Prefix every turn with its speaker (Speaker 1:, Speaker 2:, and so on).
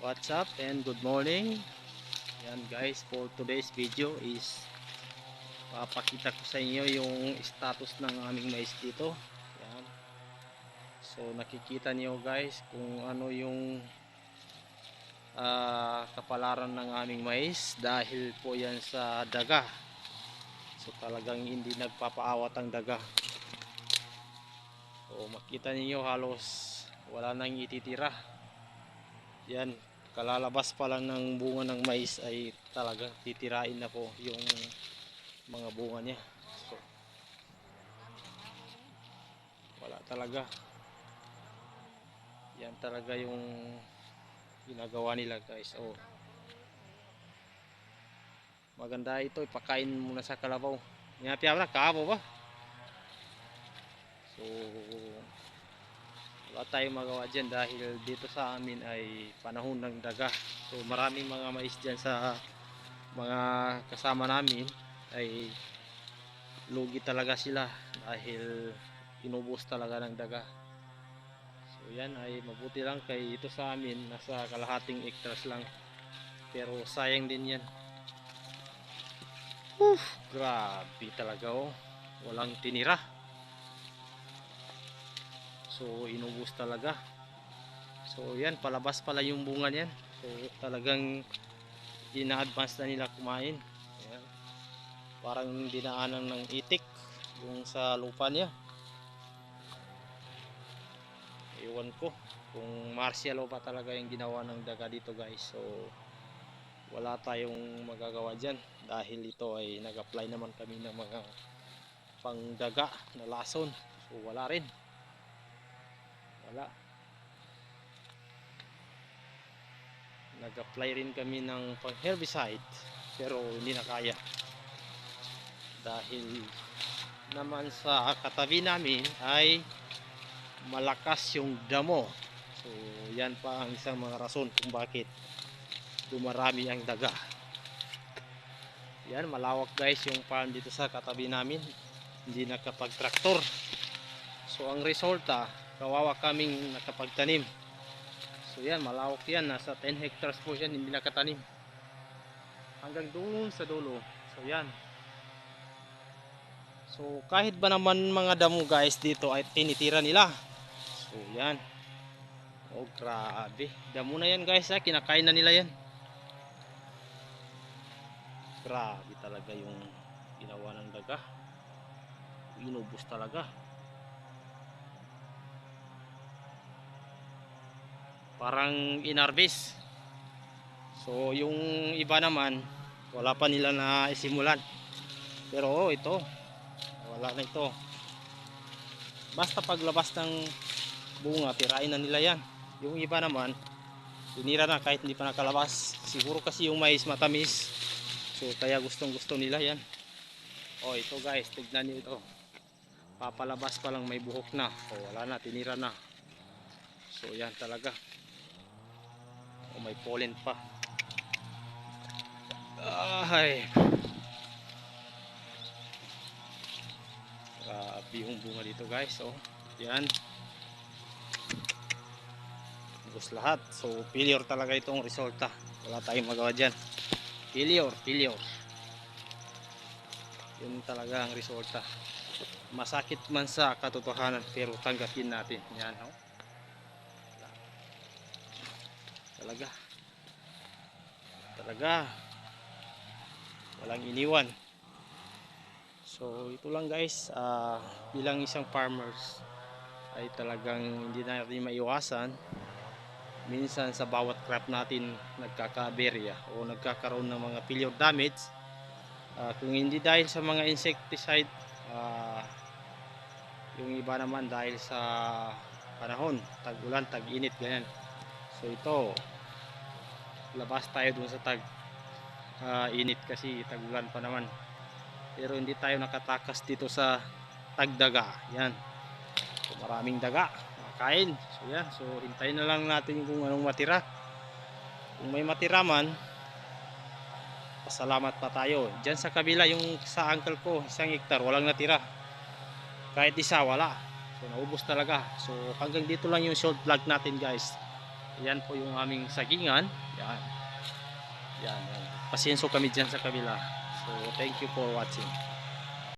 Speaker 1: What's up and good morning. Yan guys for today's video is Papakita ko sa inyo yung status ng aming mais dito. Yan. So nakikita niyo guys kung ano yung ah, kapalaran ng aming mais Dahil po yan sa daga. So talagang hindi nagpapaawat ang daga. So makita niyo halos wala nang ititira. Yan kalalabas pa lang ng bunga ng mais ay talagang titirain na yung mga bunga niya. So, wala talaga. Yan talaga yung ginagawa nila guys. Oh. Maganda ito. Ipakain muna sa kalabaw. Ngapi na kaabo ba? So wala tayong magawa dyan dahil dito sa amin ay panahon ng daga. So maraming mga mais dyan sa mga kasama namin ay lugi talaga sila dahil inubos talaga ng daga. So yan ay mabuti lang kay ito sa amin nasa kalahating hectares lang. Pero sayang din yan. Uf, grabe talaga oh. Walang tinira So inubos talaga. So yan palabas pala yung bunga niyan. So talagang ina-advance na nila kumain. Ayan. Parang dinaanan ng itik yung sa lupa niya. Iwan ko kung martial pa talaga yung ginawa ng daga dito guys. So wala tayong magagawa dyan dahil ito ay nag-apply naman kami ng mga pangdaga na lason. So wala rin wala. Nag-apply rin kami ng pang herbicide pero hindi na kaya. Dahil naman sa katabi namin ay malakas yung damo. So yan pa ang isang mga rason kung bakit dumarami ang daga. Yan malawak guys yung farm dito sa katabi namin. Hindi nakapag traktor so ang resulta kawawa kaming nakapagtanim. So yan malawak yan. Nasa 10 hectares po yan hindi nakatanim. Hanggang doon sa dulo. So yan. So kahit ba naman mga damo guys dito ay tinitira nila. So yan. Oh grabe. Damo na yan guys ha. Kinakain na nila yan. Grabe talaga yung ginawa ng daga. Inubos talaga parang inarbis so yung iba naman wala pa nila na isimulan. Pero oh, ito. Wala na ito. Basta paglabas ng bunga tirain na nila yan. Yung iba naman tinira na kahit hindi pa nakalabas. Siguro kasi yung mais matamis. So kaya gustong gusto nila yan. Oh ito guys tignan nyo ito. Papalabas pa lang may buhok na. O wala na tinira na. So yan talaga o may pollen pa. Ay. Grabe yung bunga dito guys oh. Yan. Ubos lahat. So failure talaga itong resulta. Wala tayong magawa dyan. Failure failure. Yun talaga ang resulta. Masakit man sa katotohanan pero tanggapin natin. Yan oh talaga. Talaga. Walang iniwan. So ito lang guys. Ah, bilang isang farmers ay talagang hindi natin maiwasan. Minsan sa bawat crop natin nagkakaberya o nagkakaroon ng mga failure damage. Ah, kung hindi dahil sa mga insecticide ah, yung iba naman dahil sa panahon tag-ulan, tag-init ganyan. So ito labas tayo dun sa tag ah, init kasi tagulan pa naman. Pero hindi tayo nakatakas dito sa tagdaga. Yan. So maraming daga. Makain. So yan. So hintayin na lang natin kung anong matira. Kung may matira man pasalamat pa tayo. Diyan sa kabila yung sa uncle ko, isang hektar, walang natira. Kahit isa, wala. So naubos talaga. So hanggang dito lang yung short vlog natin guys. Yan po yung aming sagingan. Yan. Yan. Pasyenso kami dyan sa kabila. So, thank you for watching.